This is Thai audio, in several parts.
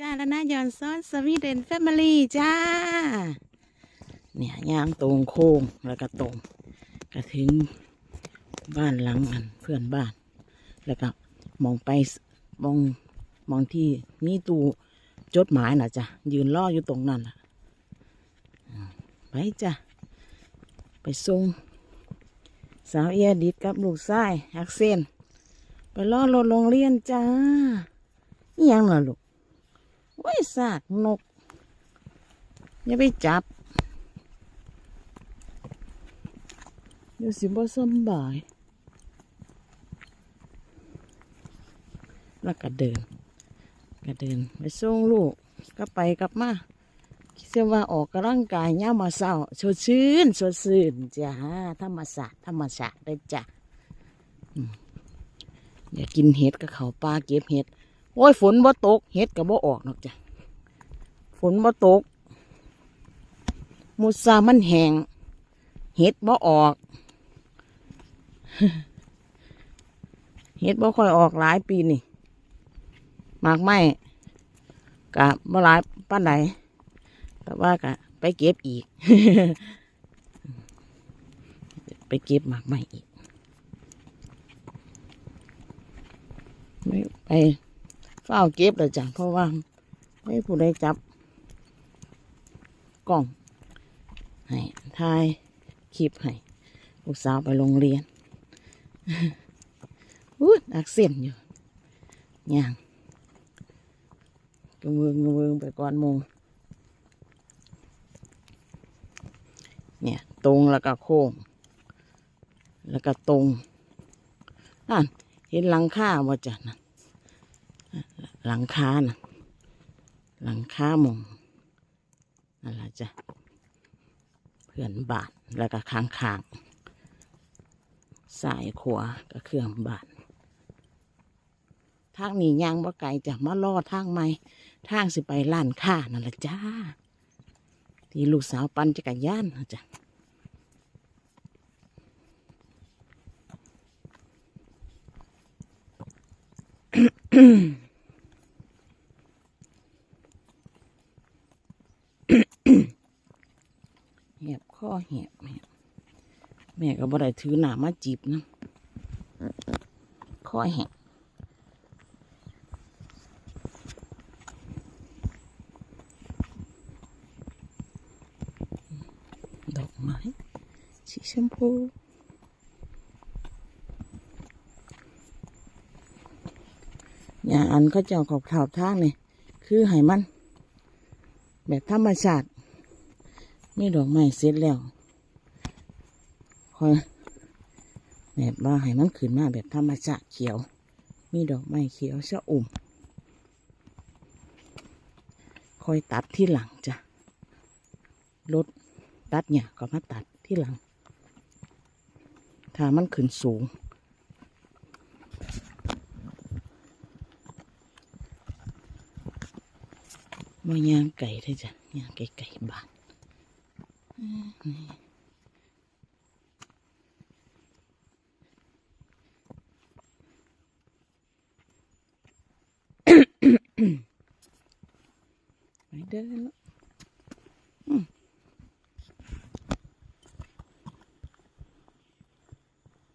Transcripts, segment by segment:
จ้าแล้วนะยอนซ้อนสวีเดนแฟมิลี่จ้า เนี่ยย่างตรงโค้งแล้วก็ตรงก็ถึงบ้านหลังอันเพื่อนบ้าน แล้วก็มองไปมองมองที่มีตู้จดหมายน่ะจ้ะยืนรออยู่ตรงนั้นน่ะไปจ้ะไปส่งสาวเอียดิดกับลูกชายอักเซนไปรอรถโรงเรียนจ้านี่ยังล่ะลูก โอ้ยสากนก อย่าไปจับ เดี๋ยวสิบ่สำบาย แล้วก็เดิน ก็เดิน ไปส่งลูกก็ไปกลับมาคิดเสียว่าออกกำลังกายย่ามาเศร้าสดชื่นสดชื่นจ้าธรรมศาสตร์ธรรมศาสตร์ได้จ้ะอืมอยากินเห็ดกับเขาปลาเก็บเห็ด โอ้ยฝนบ่ตกเห็ดก็บ่ออกนอกจ้ะฝนบ่ตกมุสามันแหงเห็ดบ่ออกเห็ดบ่ค่อยออกหลายปีนี่หมากไม้กะบ่หลายป้านไหนแต่ว่ากะไปเก็บอีก ไปเก็บหมากไม้อีกไม่ไป เฝ้าเก็บเลยจ้ะเพราะว่าไม่ผู้ใดจับ กล้องให้ถ่ายคลิปให้ลูกสาวไปโรงเรียนอู้อักเสียนอยู่ย่างกระเมืองกระเมืองไปก่อนมูเนี่ย ตรงแล้วก็โค้ง แล้วก็ตรงนั่นเห็นหลังคาว่าจ้ะนั่น หลังคานะหลังคามองนั่นแหละจ้ะเพื่อนบาทแล้วก็ข้างข้างสายขวาก็เครื่องบาททางนี้ยางบ่ไกลจะมาล่อทางใหม่ทางสิไปล้านค้านั่นแหละจ้า ที่ลูกสาวปั่นจักรยานนะจ้ะแหบ ข้อแหบแหบแม่ก็บ่ได้ถือหนามาจีบนะข้อแหบดอกไม้สีชมพูอย่างอันเขาเจ้าขอบขาวทางนี่คือให้มัน แบบธรรมชาติ มีดอกไม้เสร็จแล้วคอยแบบว่าให้มันขึ้นมาแบบธรรมชาติเขียว มีดอกไม้เขียวชะอุ่มคอยตัดที่หลังจ้ะรถตัดเนี่ยก็มาตัดที่หลัง ถ้ามันขึ้นสูง มายางไก่ได้จ้ะยางไก่ไก่บาน ไปเดินแล้วอืม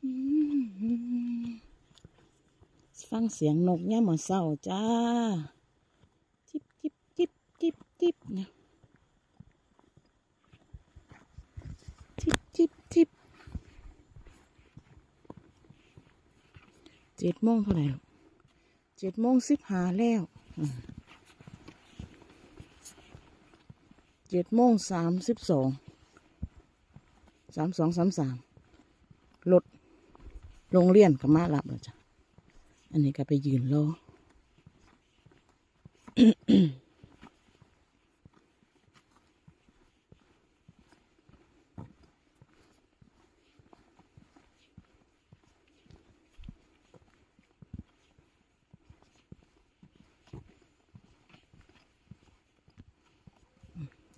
อืมฟังเสียงนกเนี่ยามมาเศร้าจ้า จิบจิบจิบจิบจิบเนี่ย จิบจิบจิบเจ็ดโมงเท่าไหร่ลูกเจ็ดโมงสิบห้าแล้วเจ็ดโมงสามสิบสองสามสองสามสามรถโรงเรียนก็มาลับแล้วจ้ะ อันนี้ก็ไปยืนรอ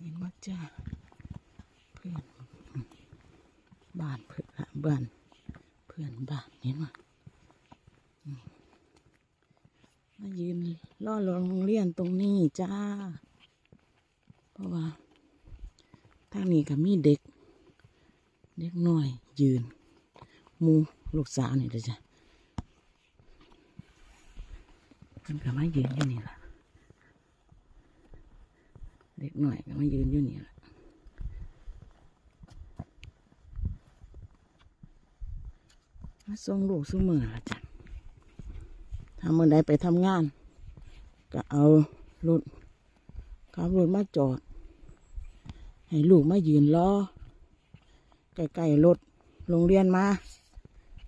เห็นว่าจ้าเพื่อนบ้านเพื่อนบ้านเพื่อนบ้านเห็นว่ามายืนล่อโรงเรียนตรงนี้จ้า เพราะว่าทางนี้ก็มีเด็ก เด็กน้อย ยืน มูลูกสาวนี่เลยจ้ะมันก็มายืนอยู่นี่ละ เด็กหน่อยก็มายืนอยู่นี่ล่ะมาส่งลูกสู้มือละจ้ะถ้ามื่อใดไปทำงาน ก็เอารถขับรถมาจอด ให้ลูกมายืนรอใกล้ๆรถโรงเรียนมา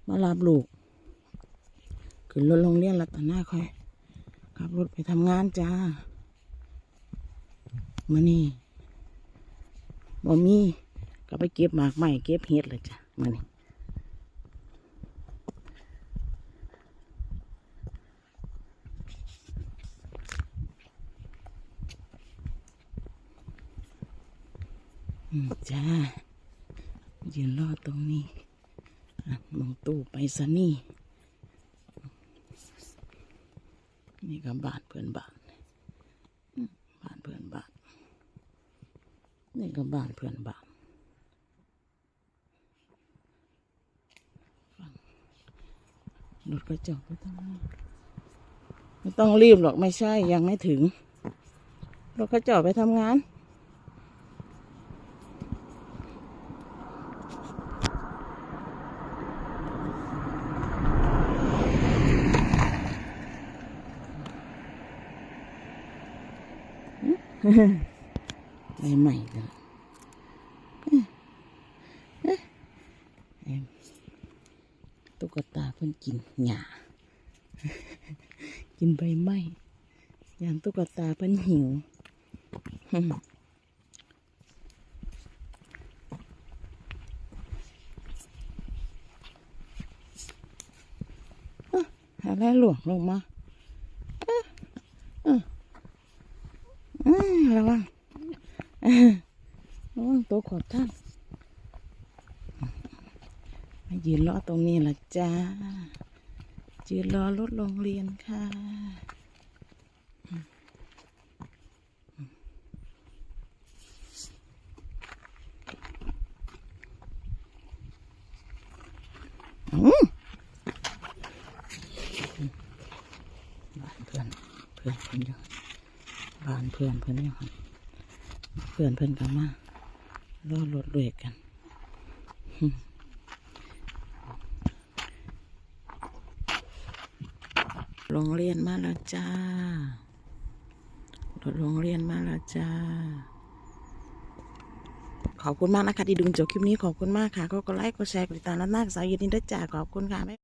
มารับลูก ขึ้นรถโรงเรียนแล้วก็หน้าค่อยขับรถไปทำงานจ้า มานี่บ่มีก็ไปเก็บหมากใหม่เก็บเห็ดเลยจ้ะมานี่อืมจ้ายืนรอตรงนี้มองตู้ไปซะนี่ นี่ก็บ้านเพื่อนบ้าน บ้านเพื่อนบ้าน นี่ก็บ้านเพื่อนบ้านรถกระจกไม่ต้องไม่ต้องรีบหรอกไม่ใช่ยังไม่ถึงรถกระจกไปทำงาน ใหม่เลยตุ๊กตาเพิ่นกินหญ้ากินใบไม้ยามตุ๊กตาเพิ่นหิวอะไรหลวงลงมาเอ้อเอ้อเอ้อระวัง ระวังตัวขอบท่านมา ยืนรอตรงนี้ละจ้ายืนรอรถโรงเรียนค่ะบ้านเพื่อนเพื่อนเพื่อนยู่บ้านเพื่อนเพื่อนอยู่หั่นเพื่อนเพื่อนกันมารอรถด้วยกัน โรงเรียนมาแล้วจ้า รถโรงเรียนมาแล้วจ้า ขอบคุณมากนะคะที่ดูจบคลิปนี้ขอบคุณมากค่ะก็กดไลค์กดแชร์กดติดตามแล้วหน้าสาวเย็นนี้ด้วยจ้าขอบคุณค่ะ